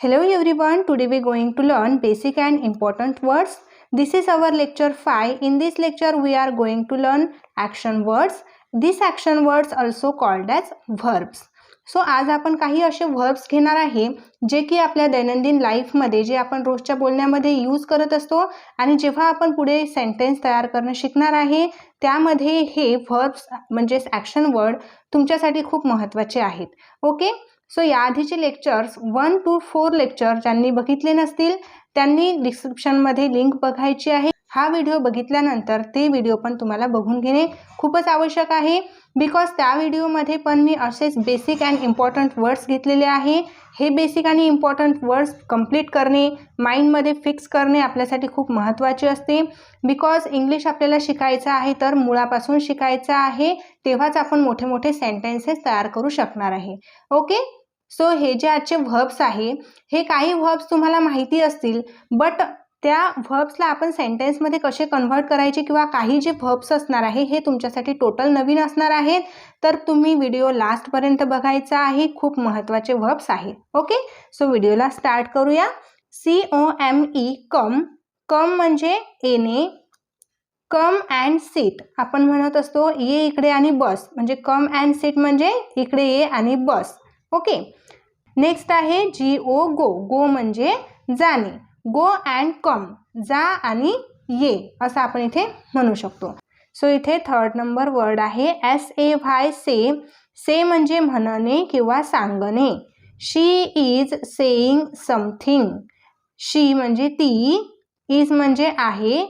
Hello everyone, today we are going to learn basic and important words. This is our lecture 5. In this lecture we are going to learn action words. These action words also called as verbs. So आज आपण काही असे verbs घेणार आहे जे की आपल्या दैनंदिन लाईफमध्ये जे आपण रोजच्या बोलण्यामध्ये यूज करत असतो आणि जेव्हा आपण पुढे सेंटेन्स तयार करणं शिकणार आहे त्यामध्ये हे व्हर्ब्स म्हणजेच ॲक्शन वर्ड तुमच्यासाठी खूप महत्त्वाचे आहेत okay so याआधीचे lectures one two four lecture ज्यांनी बघितले नसतील त्यांनी डिस्क्रिप्शनमध्ये लिंक बघायची आहे. हा व्हिडिओ बघितल्यानंतर ते व्हिडिओ पण तुम्हाला बघून घेणे खूपच आवश्यक आहे. बिकॉज त्या व्हिडिओमध्ये पण मी असेच बेसिक अँड इम्पॉर्टंट वर्ड्स घेतलेले आहे. हे बेसिक आणि इम्पॉर्टंट वर्ड्स कंप्लीट करणे माइंडमध्ये फिक्स करणे आपल्यासाठी खूप महत्त्वाचे असते. बिकॉज इंग्लिश आपल्याला शिकायचं आहे तर मुळापासून शिकायचं आहे तेव्हाच आपण मोठे मोठे सेंटेन्सेस तयार करू शकणार आहे. ओके सो हे जे आजचे व्हर्ब्स आहे हे काही व्हर्ब्स तुम्हाला माहिती असतील बट त्या व्हर्ब्सला आपण सेंटेन्समध्ये कसे कन्व्हर्ट करायचे किंवा काही जे व्हर्ब्स असणार आहे हे तुमच्यासाठी टोटल नवीन असणार आहेत तर तुम्ही व्हिडिओ लास्टपर्यंत बघायचा आहे. खूप महत्त्वाचे व्हर्ब्स आहेत. ओके सो व्हिडिओला स्टार्ट करूया. C O M E come come म्हणजे येणे. कम अँड सीट आपण म्हणत असतो ये इकडे आणि बस. म्हणजे कम अँड सीट म्हणजे इकडे ये आणि बस. ओके. नेक्स्ट आहे जी ओ गो गो म्हणजे जाणे. गो अँड कम जा आणि ये असं आपण इथे म्हणू शकतो. सो इथे थर्ड नंबर वर्ड आहे S A Y say say म्हणजे म्हणणे किंवा सांगणे. She is saying something she म्हणजे ती इज म्हणजे आहे.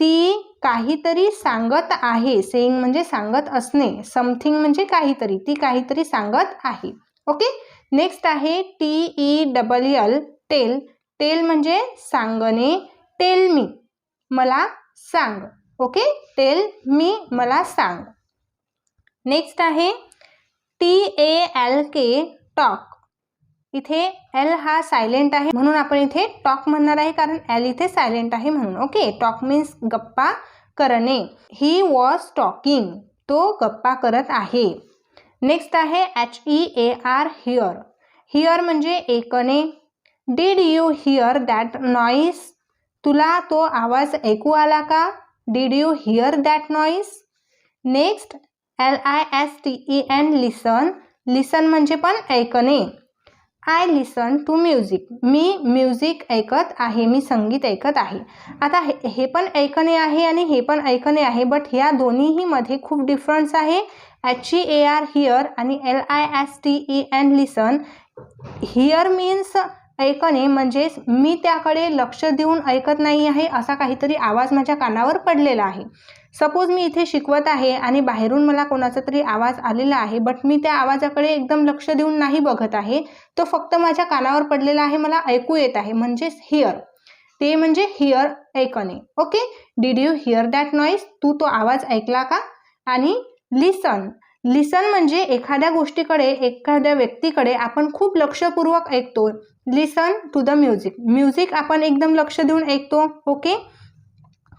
ती काहीतरी सांगत आहे. सेईंग म्हणजे सांगत असणे. समथिंग म्हणजे काहीतरी. ती काहीतरी सांगत आहे. ओके? नेक्स्ट आहे T E double L tell tell म्हणजे सांगणे. टेल मी मला सांग. ओके? टेल मी मला सांग. नेक्स्ट आहे T A L K talk इथे एल हा सायलेंट आहे म्हणून आपण इथे टॉक म्हणणार आहे कारण एल इथे सायलेंट आहे म्हणून. ओके? टॉक मीन्स गप्पा करणे. ही वॉज टॉकिंग तो गप्पा करत आहे. नेक्स्ट आहे H E A R hear hear म्हणजे एकने did you hear that noise तुला तो आवाज ऐकू आला का? Did you hear that noise next L I S T E N listen listen म्हणजे पण ऐकणे. आय लिसन टू म्युझिक मी म्युझिक ऐकत आहे. मी संगीत ऐकत आहे. आता हे हे पण ऐकणे आहे आणि हे पण ऐकणे आहे बट ह्या दोन्हीही मध्ये खूप डिफरन्स आहे. H E A R hear आणि L I S T E N listen hear means ऐकणे म्हणजेच मी त्याकडे लक्ष देऊन ऐकत नाही आहे असा काहीतरी आवाज माझ्या कानावर पडलेला आहे. सपोज मी इथे शिकवत आहे आणि बाहेरून मला कोणाचा तरी आवाज आलेला आहे बट मी त्या आवाजाकडे एकदम लक्ष देऊन नाही बघत आहे तो फक्त माझ्या कानावर पडलेला आहे मला ऐकू येत आहे. म्हणजेच हिअर ते म्हणजे हिअर ऐकणे. Okay did you hear that noise तू तो आवाज ऐकला का? आणि लिसन लिसन म्हणजे एखाद्या गोष्टीकडे एखाद्या व्यक्तीकडे आपण खूप लक्षपूर्वक ऐकतो. Listen to the music music आपण एकदम लक्ष देऊन ऐकतो ओके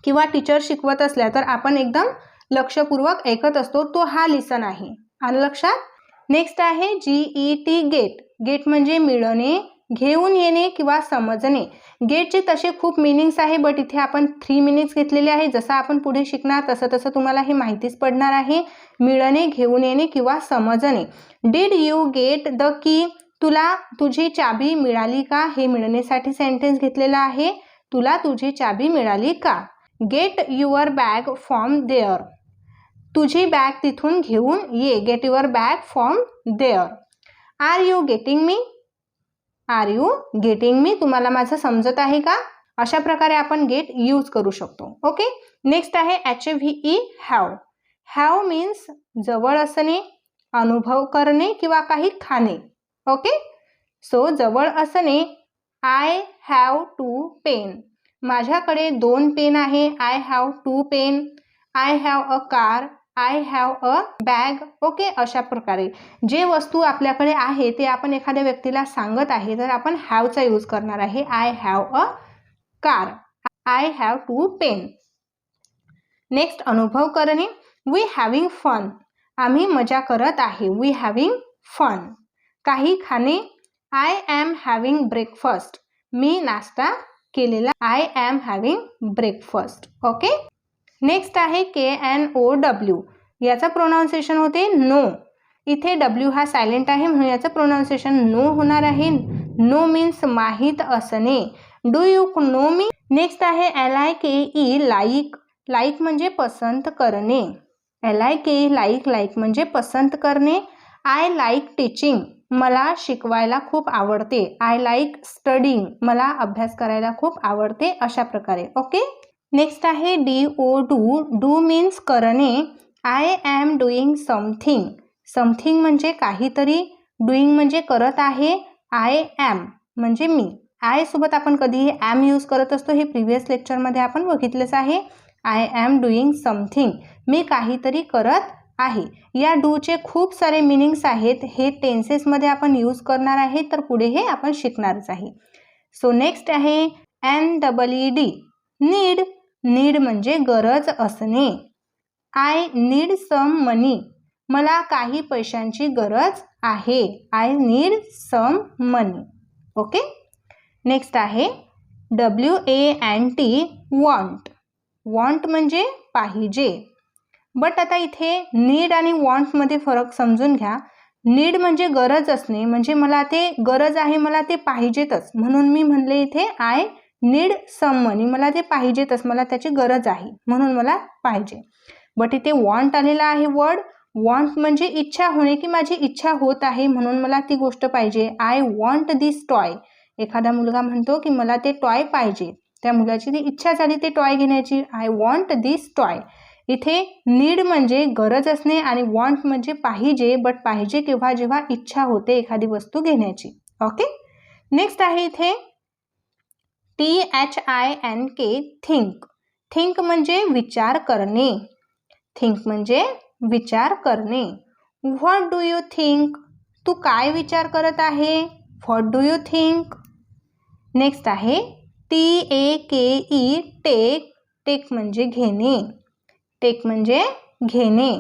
किंवा टीचर शिकवत असल्या तर आपण एकदम लक्षपूर्वक ऐकत असतो तो हा लिसन आहे. आणि लक्षात? नेक्स्ट आहे G E T get get म्हणजे मिळणे घेऊन येणे किंवा समजणे. गेटचे तसे खूप मिनिंग्स आहे बट इथे आपण थ्री मिनिट्स घेतलेले आहे. जसं आपण पुढे शिकणार तसं तसं तुम्हाला हे माहितीच पडणार आहे. मिळणे घेऊन येणे किंवा समजणे. Did you get the key तुला तुझी चाबी मिळाली का? हे मिळण्यासाठी सेंटेन्स घेतलेला आहे. तुला तुझी चाबी मिळाली का? Get your bag from there तुझी बॅग तिथून घेऊन ये. Get your bag from there are you getting me are you getting me? तुम्हाला माझं समजत आहे का? अशा प्रकारे आपण गेट यूज करू शकतो. ओके? नेक्स्ट आहे H A V E have. Have means जवळ असणे अनुभव करणे किंवा काही खाणे. ओके? सो जवळ असणे आय हॅव टू पेन. माझ्याकडे दोन पेन आहे. I have two pen. I have a car. I have a bag okay अशा प्रकारे. जे वस्तू आपल्याकडे आहे ते आपण एखाद्या व्यक्तीला सांगत आहे तर आपण हॅवचा यूज करणार आहे. I have a car I have two pen next अनुभव करणे. वी हॅविंग फन आम्ही मजा करत आहे. वी हॅविंग फन काही खाणे. आय ॲम हॅव्हिंग ब्रेकफास्ट मी नाश्ता केलेला. I am having breakfast okay next आहे के एन ओ डब्ल्यू याचं प्रोनाऊन्सिएशन होते नो इथे डब्ल्यू हा सायलेंट आहे म्हणून याचं प्रोनाऊन्सिएशन नो होणार आहे. नो मीन्स माहीत असणे. Do you know me next आहे L I K E like like म्हणजे पसंत करणे. L I K E like like म्हणजे पसंत करणे. आय लाईक टीचिंग मला शिकवायला खूप आवडते. आय लाईक स्टडिंग मला अभ्यास करायला खूप आवडते अशा प्रकारे. ओके नेक्स्ट आहे D O do do means करणे. I am doing something something म्हणजे काहीतरी. डुईंग म्हणजे करत आहे. आय ॲम म्हणजे मी. आय सोबत आपण कधीही ॲम यूज करत असतो हे प्रिव्हियस लेक्चरमध्ये आपण बघितलंच आहे. आय ॲम डुईंग समथिंग मी काहीतरी करत आहे. या डूचे खूप सारे मिनिंग्स आहेत. हे टेन्सेसमध्ये आपण यूज करणार आहे तर पुढे हे आपण शिकणारच आहे. सो नेक्स्ट आहे N double E D need need म्हणजे गरज असणे. I need some money. मला काही पैशांची गरज आहे. I need some money. Okay? Next आहे W A N T want. Want म्हणजे पाहिजे. बट आता इथे नीड आणि वॉन्टमध्ये फरक समजून घ्या. नीड म्हणजे गरज असणे. म्हणजे मला ते गरज आहे मला ते पाहिजेतच. म्हणून मी म्हणले इथे आय नीड सम मनी मला ते पाहिजेतच मला त्याची गरज आहे म्हणून मला पाहिजे. बट इथे वॉन्ट आलेला आहे वर्ड वॉन्ट म्हणजे इच्छा होणे की माझी इच्छा होत आहे म्हणून मला ती गोष्ट पाहिजे. आय वॉन्ट दिस टॉय एखादा मुलगा म्हणतो की मला ते टॉय पाहिजे. त्या मुलाची ती इच्छा झाली ते टॉय घेण्याची. आय वॉन्ट दिस टॉय इथे नीड म्हणजे गरज असणे आणि वॉन्ट म्हणजे पाहिजे बट पाहिजे किंवा जेव्हा इच्छा होते एखादी वस्तू घेण्याची. ओके नेक्स्ट आहे इथे T H I N K think think म्हणजे विचार करणे. थिंक म्हणजे विचार करणे. व्हॉट डू यू थिंक तू काय विचार करत आहे? What do you think next आहे T A K E take take म्हणजे घेणे. टेक म्हणजे घेणे.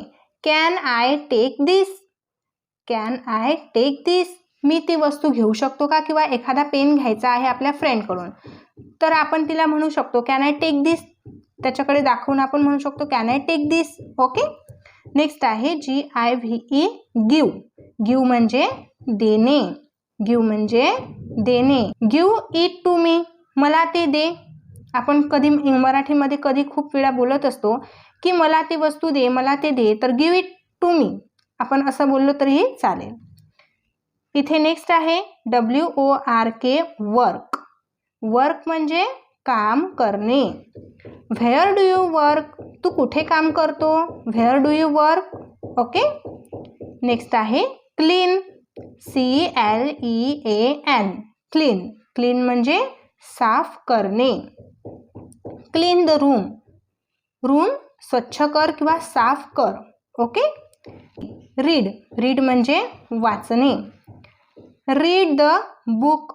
Can I take this can I take this मी ती वस्तू घेऊ शकतो का? किंवा एखादा पेन घ्यायचा आहे आपल्या फ्रेंडकडून तर आपण तिला म्हणू शकतो कॅन आय टेक दिस त्याच्याकडे दाखवून आपण म्हणू शकतो can I take this okay next आहे G I V E give give म्हणजे देणे. गिव म्हणजे देणे. गिव इट टू मी मला ते दे. आपण कधी मराठीमध्ये कधी खूप वेळा बोलत असतो की मला ती वस्तू दे मला ते दे तर गिव इट टू मी आपण असं बोललो तरीही चालेल. इथे नेक्स्ट आहे W O R K work work म्हणजे काम करणे. व्हेअर डू यू वर्क तू कुठे काम करतो? Where do you work okay next आहे clean C L E A N clean clean म्हणजे साफ़ करणे. क्लीन द रूम रूम स्वच्छ कर किंवा साफ़ कर. ओके रीड रीड म्हणजे वाचणे. रीड द बुक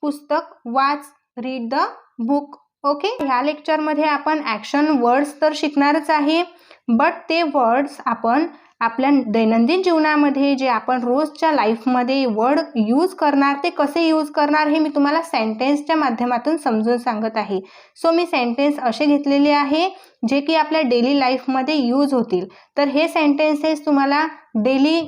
पुस्तक वाच. रीड द बुक ओके ह्या लेक्चरमध्ये आपण ॲक्शन वर्ड्स तर शिकणारच आहे बट ते वर्ड्स आपण आपल्या दैनंदिन जीवनामध्ये जे आपण रोजच्या लाईफमध्ये वर्ड यूज करणार ते कसे यूज करणार हे मी तुम्हाला सेंटेन्सच्या माध्यमातून समजून सांगत आहे. सो मी सेंटेन्स असे घेतलेले आहे जे की आपल्या डेली लाईफमध्ये यूज होतील. तर हे सेंटेन्सेस तुम्हाला डेली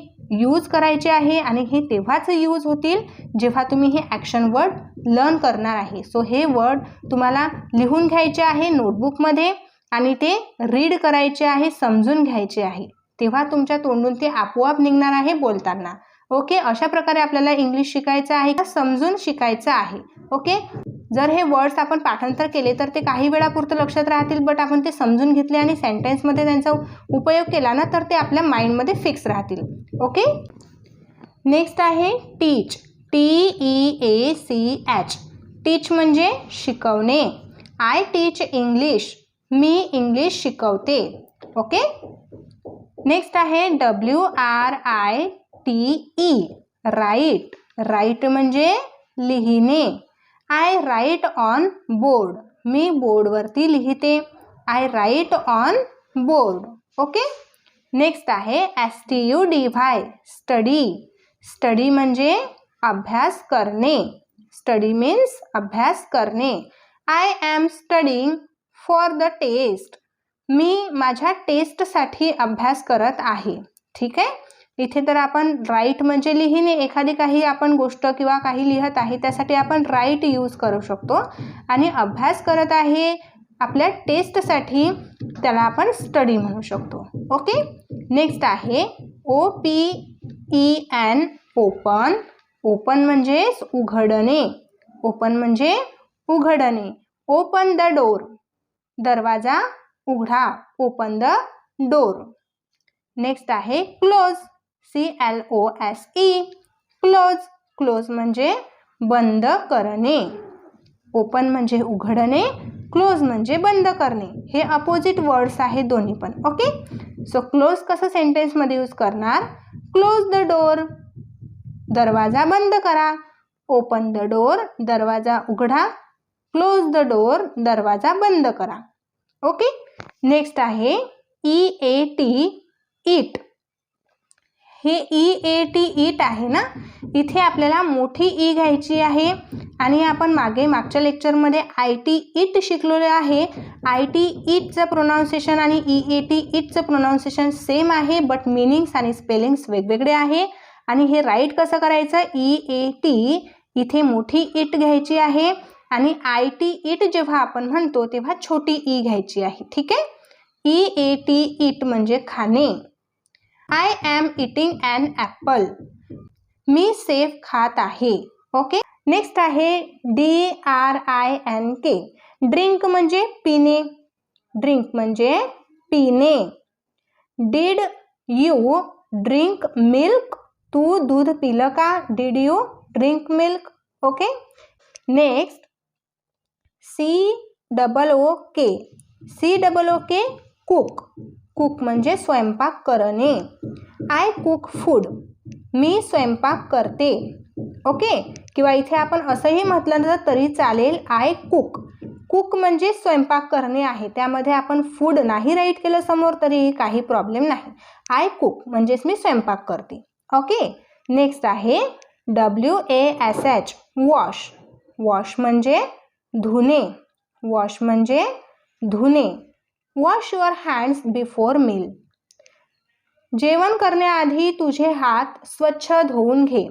यूज करायचे आहे आणि हे तेव्हाच यूज होतील जेव्हा तुम्ही हे ॲक्शन वर्ड लर्न करणार आहे. सो हे वर्ड तुम्हाला लिहून घ्यायचे आहे नोटबुकमध्ये आणि ते रीड करायचे आहे समजून घ्यायचे आहे. तेव्हा तुमच्या तोंडून ते आपोआप निघणार आहे बोलताना. ओके? अशा प्रकारे आपल्याला इंग्लिश शिकायचं आहे का समजून शिकायचं आहे. ओके? जर हे वर्ड्स आपण पाठांतर केले तर ते काही वेळापुरतं लक्षात राहतील बट आपण ते समजून घेतले आणि सेंटेन्समध्ये त्यांचा उपयोग केला ना तर ते आपल्या माइंडमध्ये फिक्स राहतील. ओके? नेक्स्ट आहे teach. T E A C H. Teach म्हणजे शिकवणे. I teach English. Me English शिकवते. ओके? नेक्स्ट आहे W R I T E write write म्हणजे लिहिणे. आय राईट ऑन बोर्ड मी बोर्डवरती लिहिते. I write on board okay next आहे S T U D Y study study म्हणजे अभ्यास करणे. स्टडी मीन्स अभ्यास करणे. I am studying for the test मी माझ्या टेस्टसाठी अभ्यास करत आहे. ठीक आहे? इथे तर आपण राईट म्हणजे लिहिणे एखादी काही आपण गोष्ट किंवा काही लिहत आहे त्यासाठी आपण राईट यूज करू शकतो. आणि अभ्यास करत आहे आपल्या टेस्टसाठी त्याला आपण स्टडी म्हणू शकतो. ओके? नेक्स्ट आहे O P E N open. Open म्हणजेच उघडणे. ओपन म्हणजे उघडणे. Open the door. दरवाजा. उघडा. ओपन द डोर नेक्स्ट आहे close C L O S E close close म्हणजे बंद करणे. ओपन म्हणजे उघडणे. क्लोज म्हणजे बंद करणे. हे अपोजिट वर्ड्स आहेत दोन्ही पण. ओके सो क्लोज कसं सेंटेन्समध्ये यूज करणार? क्लोज द डोर दरवाजा बंद करा. ओपन द डोर दरवाजा उघडा. क्लोज द डोर दरवाजा बंद करा. ओके नेक्स्ट आहे ई ए टी इट हे ई ए टी इट आहे ना? इथे आपल्याला मोठी ई घ्यायची आहे आणि आपण मागे मागच्या लेक्चरमध्ये आय टी इट शिकलेलं आहे. आय टी इटचं प्रोनाऊन्सिएशन आणि ई ए टी इटचं प्रोनाऊन्सिएशन सेम आहे बट मिनिंग्स आणि स्पेलिंग्स वेगवेगळे आहे. आणि हे राईट कसं करायचं? ई ए टी इथे मोठी इट घ्यायची आहे. आय टी जेव्हा आपण म्हणतो, तेव्हा छोटी ई घ्यायची आहे. ठीक आहे? ई ए टी इट म्हणजे खाणे. I am eating an apple मी सेफ़ खात आहे. ओके नेक्स्ट आहे D R I N K drink म्हणजे पिणे. ड्रिंक म्हणजे पिणे. डीड यू ड्रिंक मिल्क तू दूध पिलं का? Did you drink milk okay next C double O K C double O K cook cook म्हणजे स्वयंपाक करणे. आय कुक फूड मी स्वयंपाक करते. ओके किंवा इथे आपण असंही म्हटलं तर तरी चालेल आय कुक कुक म्हणजे स्वयंपाक करणे आहे. त्यामध्ये आपण फूड नाही राईट केलं समोर तरी काही प्रॉब्लेम नाही. आय कुक म्हणजेच मी स्वयंपाक करते. ओके नेक्स्ट आहे W A S H wash wash म्हणजे धुणे. वॉश म्हणजे धुणे. Wash your hands before meal. जेवण करण्याआधी तुझे हात स्वच्छ धुवून घे.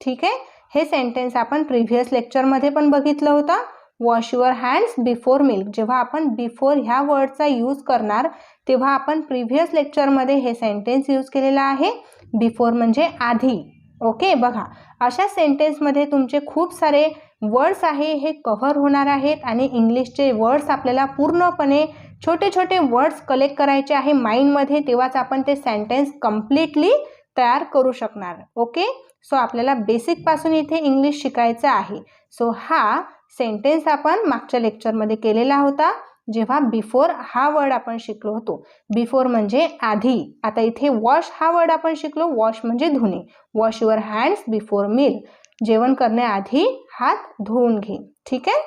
ठीक आहे? हे सेंटेन्स आपण प्रिव्हियस लेक्चरमध्ये पण बघितलं होतं. Wash your hands before milk जेव्हा आपण बिफोर ह्या वर्डचा यूज करणार तेव्हा आपण प्रिव्हियस लेक्चरमध्ये हे सेंटेन्स यूज केलेलं आहे. बिफोर म्हणजे आधी. ओके? बघा. अशा सेंटेन्समध्ये तुमचे खूप सारे वर्ड्स आहे हे कव्हर होणार आहेत आणि इंग्लिशचे वर्ड्स आपल्याला पूर्णपणे छोटे छोटे वर्ड्स कलेक्ट करायचे आहे माइंडमध्ये तेव्हाच आपण ते सेंटेन्स कम्प्लिटली तयार करू शकणार ओके? सो आपल्याला बेसिकपासून इथे इंग्लिश शिकायचं आहे. सो हा सेंटेन्स आपण मागच्या लेक्चरमध्ये केलेला होता जेव्हा बिफोर हा वर्ड आपण शिकलो होतो. बिफोर म्हणजे आधी. आता इथे वॉश हा वर्ड आपण शिकलो वॉश म्हणजे धुणे. Wash your hands before meal. जेवण करण्याआधी हात धुवून घे ठीक आहे?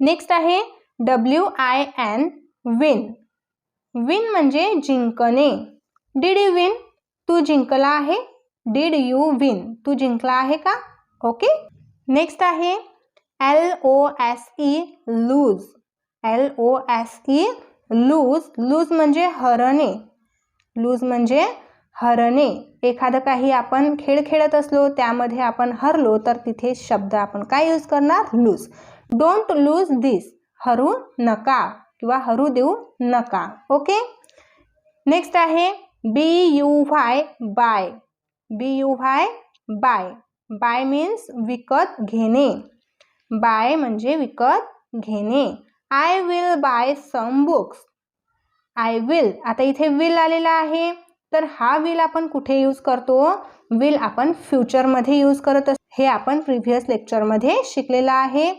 नेक्स्ट आहे W I N win win म्हणजे जिंकणे. डीड यू विन तू जिंकला आहे. डीड यू विन तू जिंकला आहे का? ओके नेक्स्ट आहे L O S E lose L O S E lose lose म्हणजे हरणे. लूज म्हणजे हरणे. एखादं काही आपण खेळ खेळत असलो त्यामध्ये आपण हरलो तर तिथे शब्द आपण काय यूज करणार? लूज डोंट लूज दिस हरू नका किंवा हरू देऊ नका. ओके नेक्स्ट आहे B U Y buy B U Y buy buy means विकत घेणे. बाय म्हणजे विकत घेणे. I will buy some books I will आता इथे विल आलेला आहे. तर हा विल आपण कुठे यूज करतो? विल आपण फ्युचरमध्ये यूज करत असतो. हे आपण प्रिव्हियस लेक्चरमध्ये शिकलेलं आहे.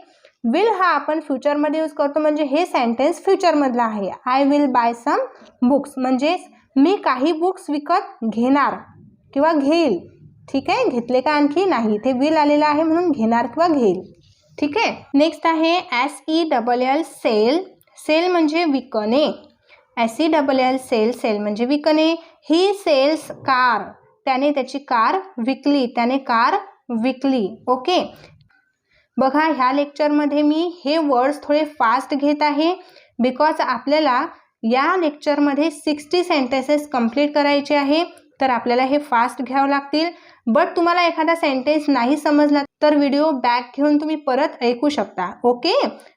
विल हा आपण फ्युचरमध्ये यूज करतो म्हणजे हे सेंटेन्स फ्युचरमधलं आहे. I will buy some books म्हणजे मी काही बुक्स विकत घेणार किंवा घेईल. ठीक आहे? घेतले का आणखी? नाही. इथे विल आलेलं आहे म्हणून घेणार किंवा घेईल. ठीक आहे? नेक्स्ट आहे S E double L sell sell म्हणजे विकणे. C double L sell sell म्हणजे विकणे. ही सेल्स कार त्याने त्याची कार विकली त्याने कार विकली ओके? बघा ह्या लेक्चरमध्ये मी हे वर्ड्स थोडे फास्ट घेत आहे बिकॉज आपल्याला या लेक्चरमध्ये सिक्स्टी सेंटेन्सेस कंप्लीट करायचे आहे तर आपल्याला हे फास्ट घ्यावं लागतील. बट तुम्हाला एखादा सेंटेन्स नाही समजला तर व्हिडिओ बॅक घेऊन तुम्ही परत ऐकू शकता ओके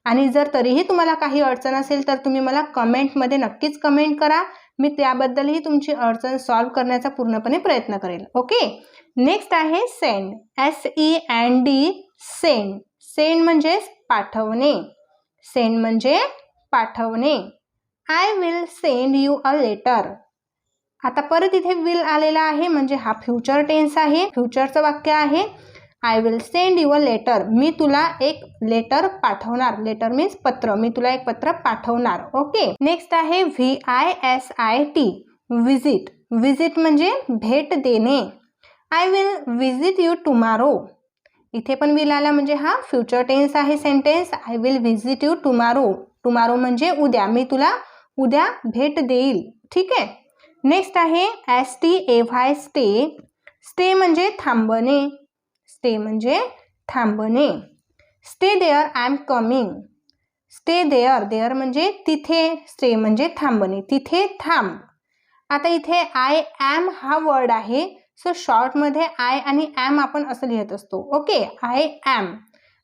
आणि जर तरीही तुम्हाला काही अडचण असेल तर तुम्ही मला कमेंटमध्ये नक्कीच कमेंट करा. मी त्याबद्दलही तुमची अडचण सॉल्व्ह करण्याचा पूर्णपणे प्रयत्न करेल ओके नेक्स्ट आहे send S E N D send send म्हणजे पाठवणे. सेंड म्हणजे पाठवणे. I will send you a letter आता परत इथे विल आलेला आहे म्हणजे हा फ्युचर टेन्स आहे फ्युचरचं वाक्य आहे. I will send you a letter मी तुला एक लेटर पाठवणार. लेटर मीन्स पत्र. मी तुला एक पत्र पाठवणार. ओके नेक्स्ट आहे V I S I T visit visit म्हणजे भेट देणे. I will visit you tomorrow इथे पण विल आला म्हणजे हा फ्युचर टेन्स आहे sentence I will visit you tomorrow tomorrow म्हणजे उद्या. मी तुला उद्या भेट देईल. ठीक आहे? नेक्स्ट आहे S T A Y stay stay म्हणजे थांबणे. स्टे म्हणजे थांबणे. Stay there I am coming stay there there म्हणजे तिथे. स्टे म्हणजे थांबणे. तिथे थांब. आता इथे आय ॲम हा वर्ड आहे. सो शॉर्टमध्ये आय आणि ॲम आपण असं लिहित असतो. Okay I am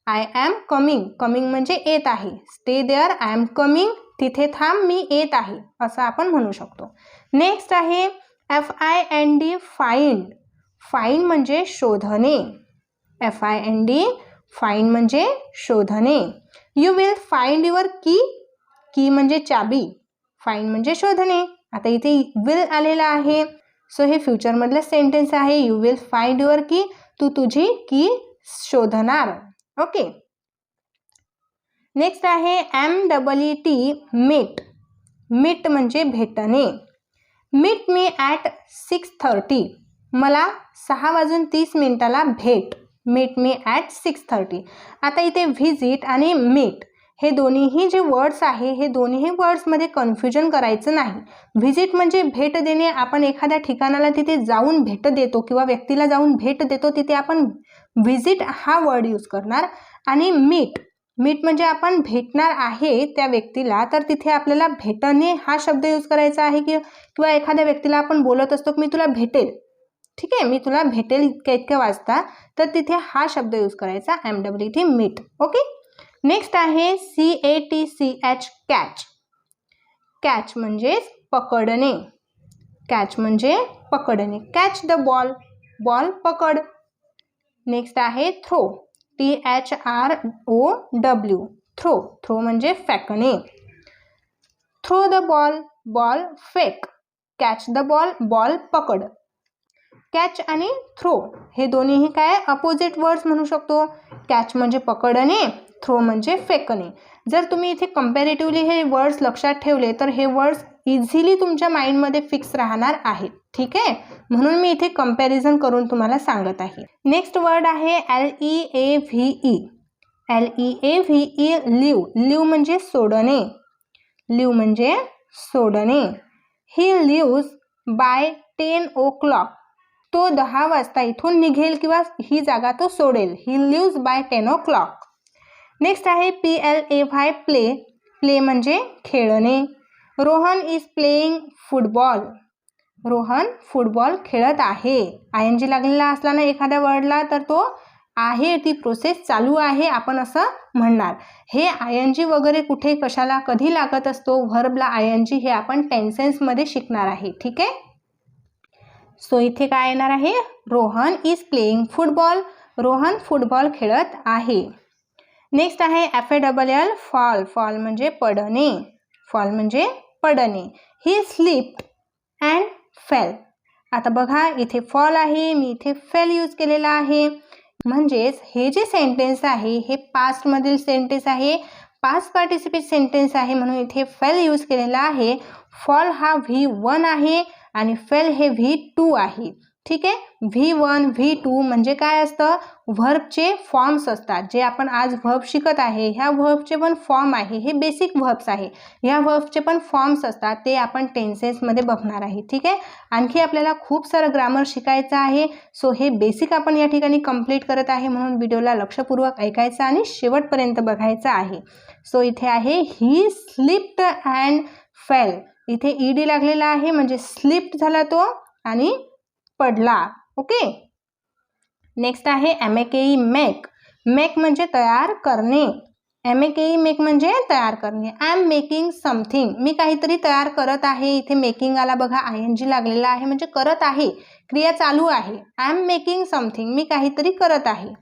I am coming coming म्हणजे येत आहे. Stay there I am coming तिथे थांब मी येत आहे. असं आपण म्हणू शकतो. नेक्स्ट आहे F I N D find find म्हणजे शोधणे. F I N D find म्हणजे शोधणे. You will find your key की म्हणजे चाबी. फाईन म्हणजे शोधणे. आता इथे विल आलेला आहे. सो हे फ्युचरमधलं सेंटेन्स आहे. You will find your key तू तुझी की शोधणार. ओके नेक्स्ट आहे M double E T meet meet म्हणजे भेटणे. Meet me at six thirty मला सहा वाजून तीस मिनिटाला भेट. Meet me at six thirty आता इथे व्हिजिट आणि मीट हे दोन्हीही जे वर्ड्स आहे हे दोन्ही वर्ड्समध्ये कन्फ्युजन करायचं नाही. व्हिजिट म्हणजे भेट देणे. आपण एखाद्या ठिकाणाला तिथे जाऊन भेट देतो किंवा व्यक्तीला जाऊन भेट देतो तिथे आपण व्हिजिट हा वर्ड यूज करणार. आणि मीट मीट म्हणजे आपण भेटणार आहे त्या व्यक्तीला तर तिथे आपल्याला भेटणे हा शब्द यूज करायचा आहे की किंवा एखाद्या व्यक्तीला आपण बोलत असतो की मी तुला भेटेल. ठीक आहे मी तुला भेटेल इतक्या इतक्या वाजता. तर तिथे हा शब्द यूज करायचा M W T meet okay next आहे C A T C H catch catch म्हणजेच पकडणे. कॅच म्हणजे पकडणे. कॅच द बॉल बॉल पकड. नेक्स्ट आहे throw T H R O W throw throw म्हणजे फेकणे. थ्रो द बॉल बॉल फेक कॅच द बॉल बॉल पकड. कॅच आणि थ्रो हे दोन्हीही काय? अपोजिट वर्ड्स म्हणू शकतो. कॅच म्हणजे पकडणे थ्रो म्हणजे फेकणे. जर तुम्ही इथे कम्पॅरेटिव्हली हे वर्ड्स लक्षात ठेवले तर हे वर्ड्स इझिली तुमच्या माइंडमध्ये फिक्स राहणार आहेत ठीक आहे? म्हणून मी इथे कंपॅरिझन करून तुम्हाला सांगत आहे. नेक्स्ट वर्ड आहे L E A V E L E A V E leave leave म्हणजे सोडणे. लिव म्हणजे सोडणे. He leaves by ten o'clock तो दहा वाजता इथून निघेल किंवा ही जागा तो सोडेल. He leaves by ten o'clock next आहे P L A Y play play म्हणजे खेळणे. Rohan is playing football Rohan football खेळत आहे. आय एन जी लागलेला असला ना एखाद्या वर्डला तर तो आहे ती प्रोसेस चालू आहे आपण असं म्हणणार. हे आय एन जी वगैरे कुठे कशाला कधी लागत असतो व्हर्बला आय एन जी हे आपण टेन्सेन्समध्ये शिकणार आहे. ठीक आहे? सो इथे काय येणार आहे? Rohan is playing football Rohan football खेळत आहे. नेक्स्ट आहे F A double L fall fall म्हणजे पडणे. फॉल म्हणजे पडणे. ही स्लिप अँड फेल आता बघा इथे फॉल आहे मी इथे फेल यूज केलेला आहे. म्हणजेच हे जे सेंटेन्स आहे हे पास्टमधील सेंटेन्स आहे पास्ट पार्टिसिपेट सेंटेन्स आहे म्हणून इथे फेल यूज केलेला आहे. फॉल हा व्ही वन आहे आणि फेल हे व्ही टू आहे. ठीक आहे? व्ही वन व्ही टू म्हणजे काय असतं? व्हर्बचे फॉर्म्स असतात. जे आपण आज व्हर्ब शिकत आहे ह्या व्हर्बचे पण फॉर्म आहे. हे बेसिक व्हर्ब्स आहे. ह्या व्हर्बचे पण फॉर्म्स असतात. ते आपण टेन्सेसमध्ये बघणार आहे. ठीक आहे? आणखी आपल्याला खूप सारं ग्रामर शिकायचं आहे. सो हे बेसिक आपण या ठिकाणी कंप्लीट करत आहे म्हणून व्हिडिओला लक्षपूर्वक ऐकायचं आणि शेवटपर्यंत बघायचं आहे. सो इथे आहे ही स्लिप्ड अँड फेल इथे ई डी लागलेला आहे म्हणजे स्लिप्ड झाला तो आणि पडला ओके? नेक्स्ट आहे M A K E make. Make म्हणजे तयार करणे. M A K E make म्हणजे तयार करणे. आय एम मेकिंग समथिंग मी काहीतरी तयार करत आहे. इथे मेकिंग आला बघा आय एन जी लागलेला आहे म्हणजे करत आहे. क्रिया चालू आहे. आय एम मेकिंग समथिंग मी काहीतरी करत आहे.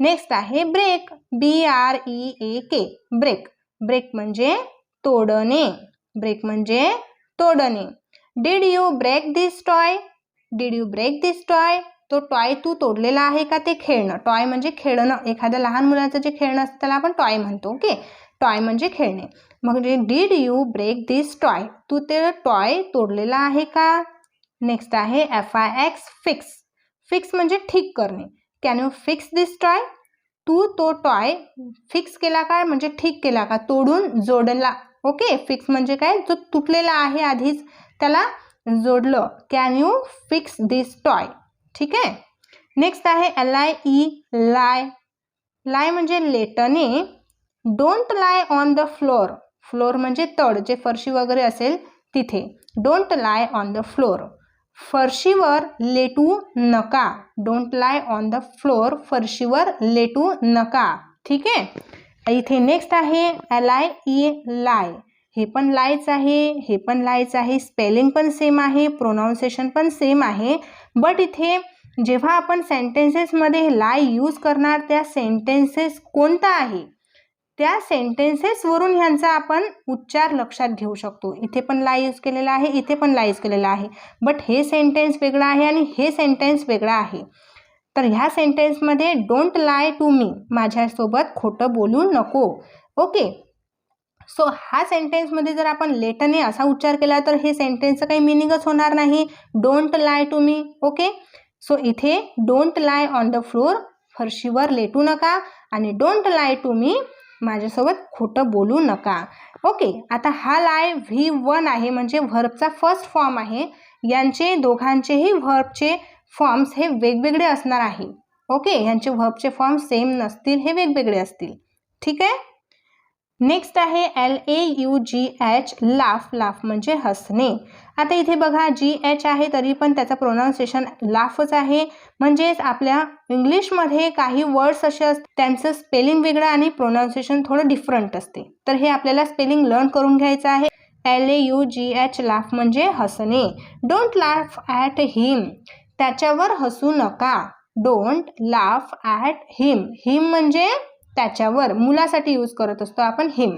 नेक्स्ट आहे break B R E A K break break म्हणजे तोडणे. ब्रेक म्हणजे तोडणे. Did you break this toy did you break this toy तो टॉय तू तोडलेला आहे का ते खेळणं? टॉय म्हणजे खेळणं. एखाद्या लहान मुलाचं जे खेळणं असतं त्याला आपण टॉय म्हणतो ओके टॉय म्हणजे खेळणे. मग did you break this toy तू ते टॉय तोडलेला आहे का? नेक्स्ट आहे F I X fix fix म्हणजे ठीक करणे. Can you fix this toy तू तो टॉय फिक्स केला का? म्हणजे ठीक केला का? तोडून जोडला. ओके फिक्स म्हणजे काय? जो तुटलेला आहे आधीच त्याला जोडलं. Can you fix this toy ठीक? आहे नेक्स्ट आहे L I E lie lie म्हणजे लेटने don't lie on the floor floor म्हणजे तड जे फरशी वगैरे असेल तिथे. Don't lie on the floor फरशीवर लेटू नका. Don't lie on the floor फरशीवर लेटू नका. ठीक? आहे इथे नेक्स्ट आहे एल आय ई लाय हे पण लायच आहे हे पण लायच आहे स्पेलिंग पण सेम आहे प्रोनाऊन्सिएशन पण सेम आहे. बट इथे जेव्हा आपण सेंटेन्सेसमध्ये लाय यूज करणार त्या सेंटेन्सेस कोणता आहे? त्या सेंटेन्सेसवरून ह्यांचा आपण उच्चार लक्षात घेऊ शकतो. इथे पण लाय यूज केलेला आहे इथे पण लाय यूज केलेला आहे. बट हे सेंटेन्स वेगळं आहे आणि हे सेंटेन्स वेगळं आहे. तर ह्या सेंटेन्समध्ये डोंट लाय टू मी माझ्यासोबत खोटं बोलू नको. ओके सो हा सेंटेन्समध्ये जर आपण लेटने असा उच्चार केला तर हे सेंटेन्सचं काही मिनिंगच होणार नाही. Don't lie to me okay so इथे don't lie on the floor फरशीवर लेटू नका. आणि डोंट लाय टू मी माझ्यासोबत खोटं बोलू नका. ओके आता हा लाय व्ही वन आहे म्हणजे व्हर्बचा फर्स्ट फॉर्म आहे. यांचे दोघांचेही व्हर्बचे फॉर्म्स हे वेगवेगळे असणार आहे. ओके यांचे व्हर्बचे फॉर्म सेम नसतील हे वेगवेगळे असतील. ठीक आहे? नेक्स्ट आहे L A U G H laugh laugh म्हणजे हसणे. आता इथे बघा जी एच आहे तरी पण त्याचं प्रोनाऊन्सिएशन लाफच आहे. म्हणजेच आपल्या इंग्लिशमध्ये काही वर्ड्स असे असतात त्यांचं स्पेलिंग वेगळं आणि प्रोनाऊन्सिएशन थोडं डिफरंट असते. तर हे आपल्याला स्पेलिंग लर्न करून घ्यायचं आहे. L A U G H laugh म्हणजे हसणे. डोंट लाफ ॲट हिम त्याच्यावर हसू नका. Don't laugh at him him म्हणजे त्याच्यावर मुलासाठी यूज करत असतो आपण हिम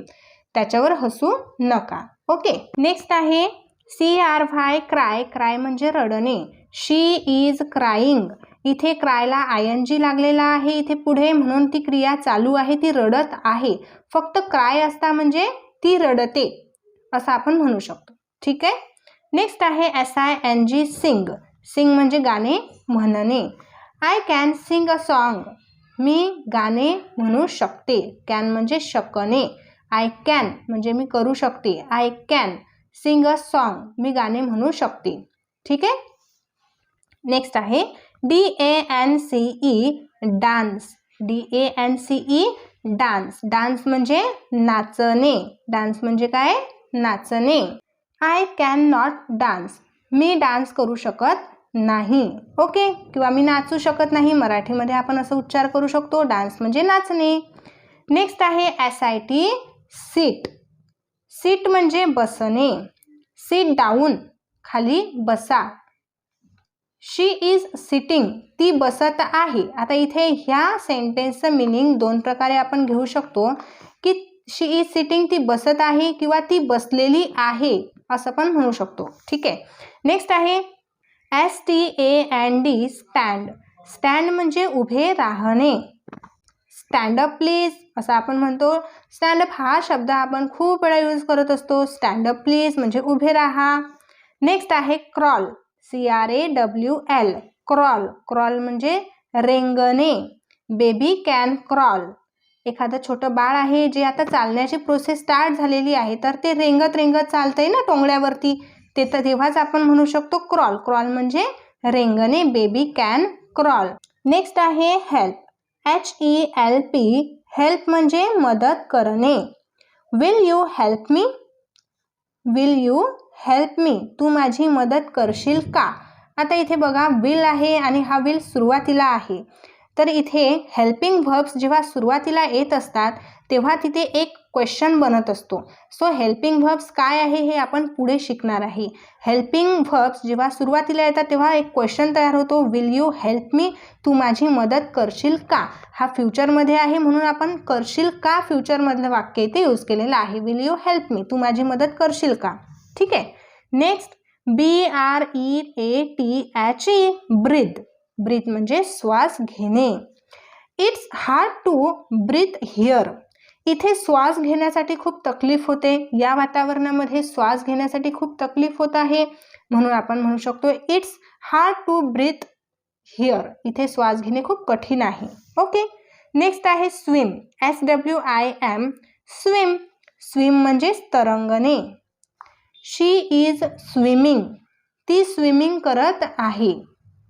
त्याच्यावर हसू नका. ओके नेक्स्ट आहे C R Y cry cry म्हणजे रडणे. शी इज क्राईंग इथे क्रायला आय एन जी लागलेला आहे. इथे पुढे म्हणून ती क्रिया चालू आहे. ती रडत आहे. फक्त क्राय असता म्हणजे ती रडते. असं आपण म्हणू शकतो. ठीक आहे? नेक्स्ट आहे S I N G sing sing म्हणजे गाणे म्हणणे. I can sing a song मी गाणे म्हणू शकते. कॅन म्हणजे शकणे. आय कॅन म्हणजे मी करू शकते. I can. Sing a song. मी गाणे म्हणू शकते. ठीक आहे? नेक्स्ट आहे. D A N C E dance. D A N C E dance. Dance म्हणजे नाचणे. डान्स म्हणजे काय? नाचणे. I can not dance. Me dance करू शकत नाही. ओके? किंवा मी नाचू शकत नाही. मराठीमध्ये आपण असं उच्चार करू शकतो. डान्स म्हणजे नाचणे. नेक्स्ट आहे S I T sit. Sit म्हणजे बसणे. सीट डाऊन खाली बसा. She is sitting. ती बसत आहे. आता इथे ह्या सेंटेन्सचं मिनिंग दोन प्रकारे आपण घेऊ शकतो. की शी इज सिटिंग ती बसत आहे किंवा ती बसलेली आहे असं पण म्हणू शकतो. ठीक आहे? नेक्स्ट आहे S T A N D stand stand म्हणजे उभे राहणे. स्टँडअप प्लीज असं आपण म्हणतो. स्टँडअप हा शब्द आपण खूप वेळा यूज करत असतो. स्टँडअप प्लीज म्हणजे उभे राहा. नेक्स्ट आहे crawl C R A W L crawl crawl म्हणजे रेंगणे. बेबी कॅन क्रॉल एखादं छोटं बाळ आहे जे आता चालण्याची प्रोसेस स्टार्ट झालेली आहे तर ते रेंगत रेंगत चालतंय ना टोंगळ्यावरती. ते तर तेव्हाच आपण म्हणू शकतो क्रॉल. क्रॉल म्हणजे रेंगणे बेबी कॅन क्रॉल. नेक्स्ट आहे help. H E L P help म्हणजे मदत करणे. Will you help me will you help me तू माझी मदत करशील का? आता इथे बघा विल आहे आणि हा विल सुरुवातीला आहे. तर इथे हेल्पिंग व्हर्ब्स जेव्हा सुरुवातीला येत असतात तेव्हा तिथे एक क्वेश्चन बनत असतो. सो हेल्पिंग व्हर्ब्स काय आहे हे आपण पुढे शिकणार आहे. हेल्पिंग व्हर्ब्स जेव्हा सुरुवातीला येतात तेव्हा एक क्वेश्चन तयार होतो विल यू हेल्प मी तू माझी मदत करशील का? हा फ्युचरमध्ये आहे म्हणून आपण करशील का? फ्युचरमधलं वाक्य इथे यूज केलेलं आहे. विल यू हेल्प मी तू माझी मदत करशील का? ठीक आहे. Next B R E A T H E breathe breathe म्हणजे श्वास घेणे. It's hard to breathe here इथे श्वास घेण्यासाठी खूप तकलीफ होते. या वातावरणामध्ये श्वास घेण्यासाठी खूप तकलीफ होत आहे. म्हणून आपण म्हणू शकतो it's hard to breathe here इथे श्वास घेणे खूप कठीण आहे. ओके नेक्स्ट आहे swim S W I M swim swim म्हणजेच तरंगणे. शी इज स्विमिंग ती स्विमिंग करत आहे.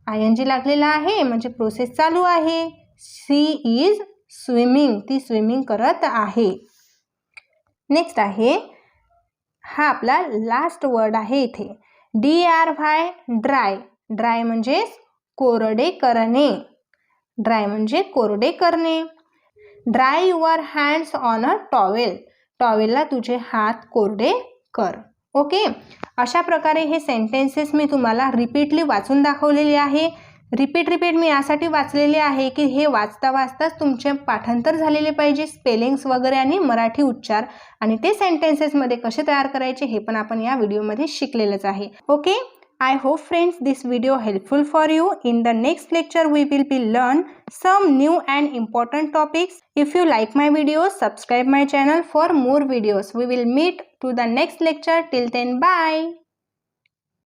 आय एन जी लागलेला आहे म्हणजे प्रोसेस चालू आहे. सी इज स्विमिंग ती स्विमिंग करत आहे. नेक्स्ट आहे हा आपला लास्ट वर्ड आहे इथे. D R Y dry dry म्हणजे कोरडे करणे. ड्राय म्हणजे कोरडे करणे. Dry your hands on a towel टॉवेलला तुझे हात कोरडे कर. ओके अशा प्रकारे हे सेंटेन्सेस मी तुम्हाला रिपीटली वाचून दाखवलेले आहे. रिपीट रिपीट मी यासाठी वाचलेले आहे की हे वाचता वाचताच तुमचे पाठांतर झालेले पाहिजे स्पेलिंग्स वगैरे आणि मराठी उच्चार. आणि ते सेंटेन्सेसमध्ये कसे तयार करायचे हे पण आपण या व्हिडिओमध्ये शिकलेलंच आहे. Okay I hope friends this video helpful for you in the next lecture we will be learn some new and important topics if you like my video subscribe my channel for more videos we will meet to the next lecture till then bye